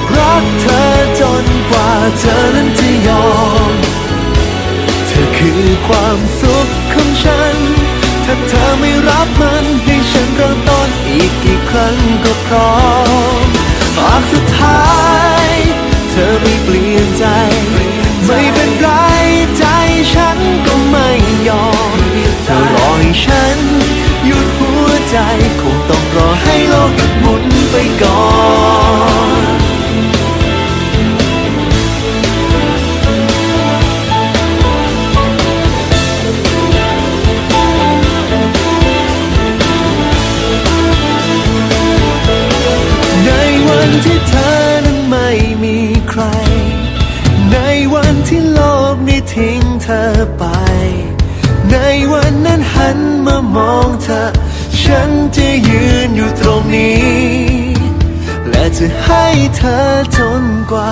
บอกรักเธอจนกว่าเธอนั้นจะยอม เธอคือความสุขของฉัน ถ้าเธอไม่รับมันให้ฉันเริ่มต้นอีกกี่ครั้งก็พร้อมหากสุดท้าย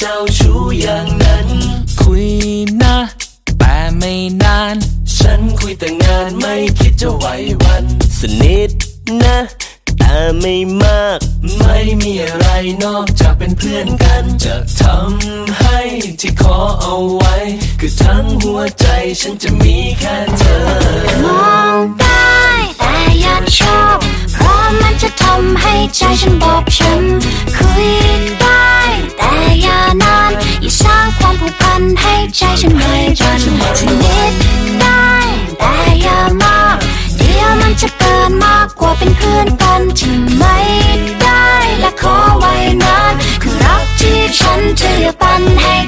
เจ้าชู้อย่างนั้น คุยนะ แต่ไม่นาน ฉันคุยแต่งานไม่คิดจะไหว้วัน สนิทนะ แต่ไม่มาก ไม่มีอะไรนอกจากเป็นเพื่อนกัน จะทำให้ที่ขอเอาไว้ คือทั้งหัวใจฉันจะมีแค่เธอ มองได้แต่อย่าชอบ เพราะมันจะทำให้ใจฉันบอบช้ำคุยได้แต่อย่า นาน อย่าสร้างความผูกพันให้ใจฉันไม่อยจนสนิทได้แต่อย่ามากเดี๋ยวมันจะเกินมากกว่าเป็นเพื่อนกันที่ไม่ได้และขอไว้นานคือรักที่ฉันจะอย่าปันให้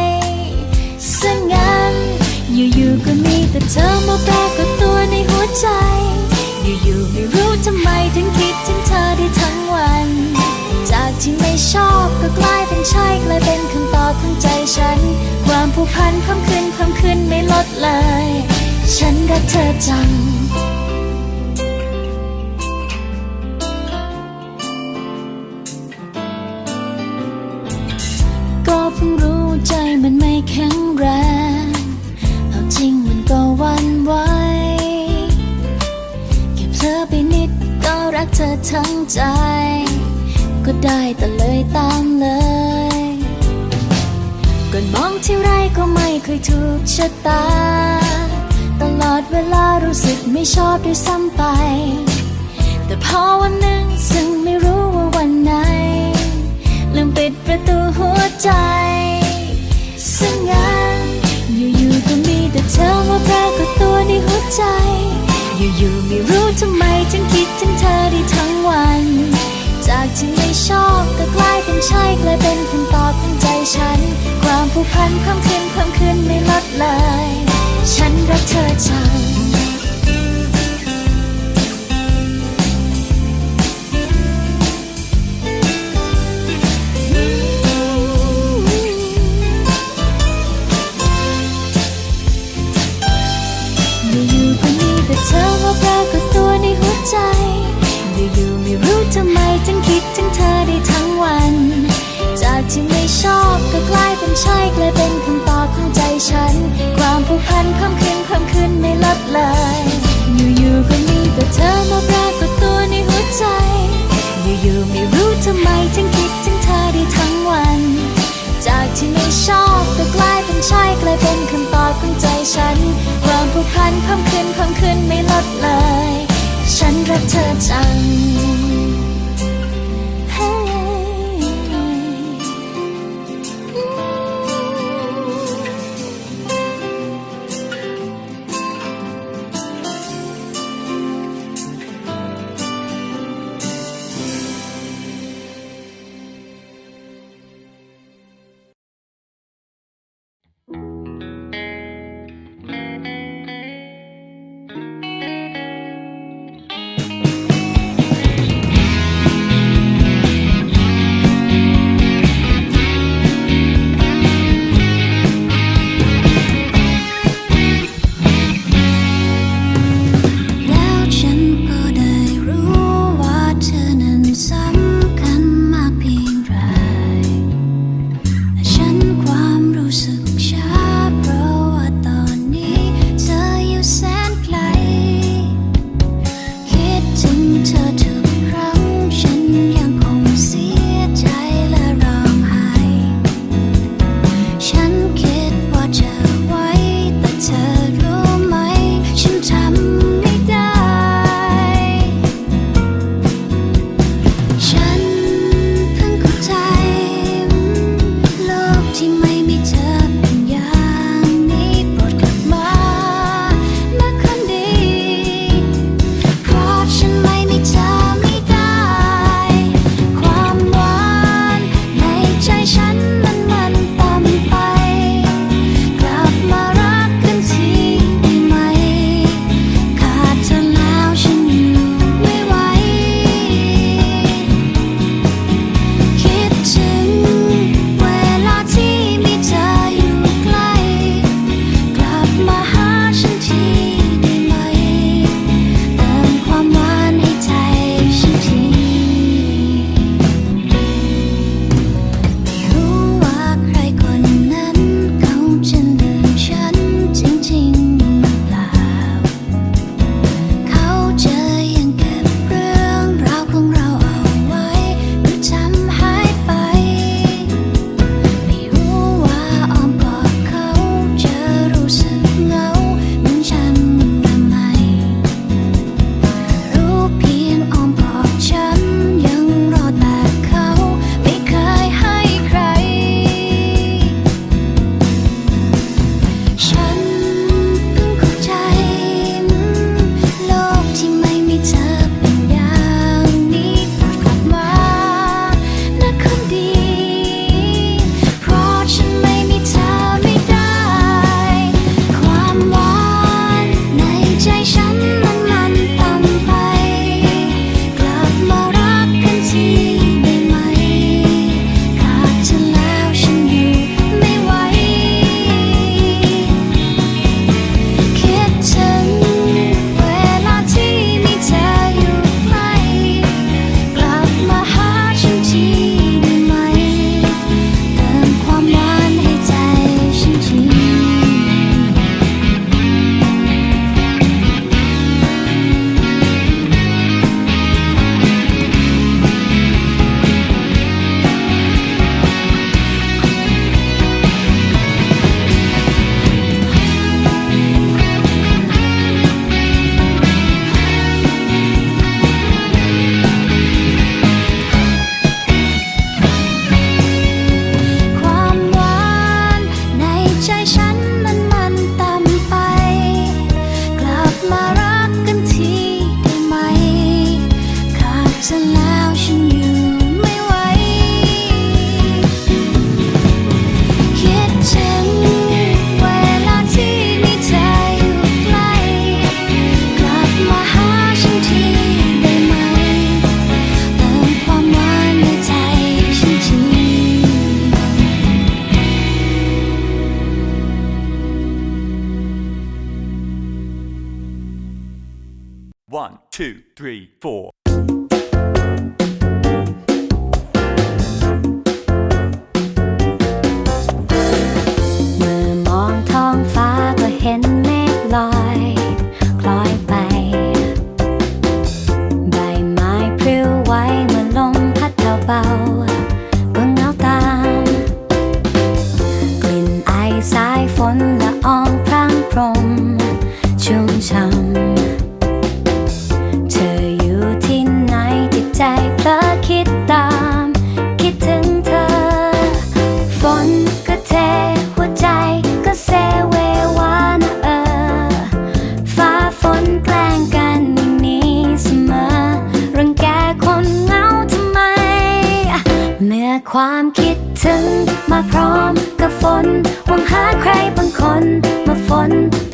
เธอมาปรากฏตัวในหัวใจ อยู่ๆไม่รู้ทำไมถึงคิดถึงเธอได้ทั้งวัน จากที่ไม่ชอบก็กลายเป็นใช่กลายเป็นคำตอบของใจฉัน ความผูกพันเพิ่มขึ้นเพิ่มขึ้นไม่ลดเลย ฉันรักเธอจัง ธอทั้งใจ ก็ได้แต่เลยตามเลยก่อนมองที่ไรก็ไม่เคยถูกชะตา ตลอดเวลารู้สึกไม่ชอบด้วยซ้ำไป แต่พอวันหนึ่งซึ่งไม่รู้ว่าวันไหน ลืมปิดประตูหัวใจซึ่งงั้นอยู่ๆก็มีแต่เธอมาปรากฏตัวในหัวใจ อยู่ๆไม่รู้ทำไมถึงคิดถึงเธอได้ทั้งวัน จากที่ไม่ชอบก็กลายเป็นใช่กลายเป็นคำตอบของใจฉัน ความผูกพันเพิ่มขึ้นเพิ่มขึ้นไม่ลดเลย ฉันรักเธอจัง คำตอบของใจฉัน ความผูกพันเพิ่มขึ้นเพิ่มขึ้นไม่ลดเลย ฉันรักเธอจัง three, four.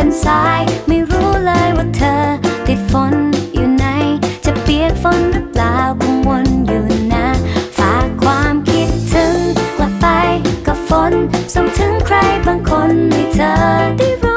นซ้าย ไม่รู้เลยว่าเธอ ติดฝนอยู่ไหน จะเปียกฝนหรือเปล่ากังวลอยู่นะ ฝากความคิดถึงกลับไปกับฝนส่งถึงใครบางคนให้เธอได้รู้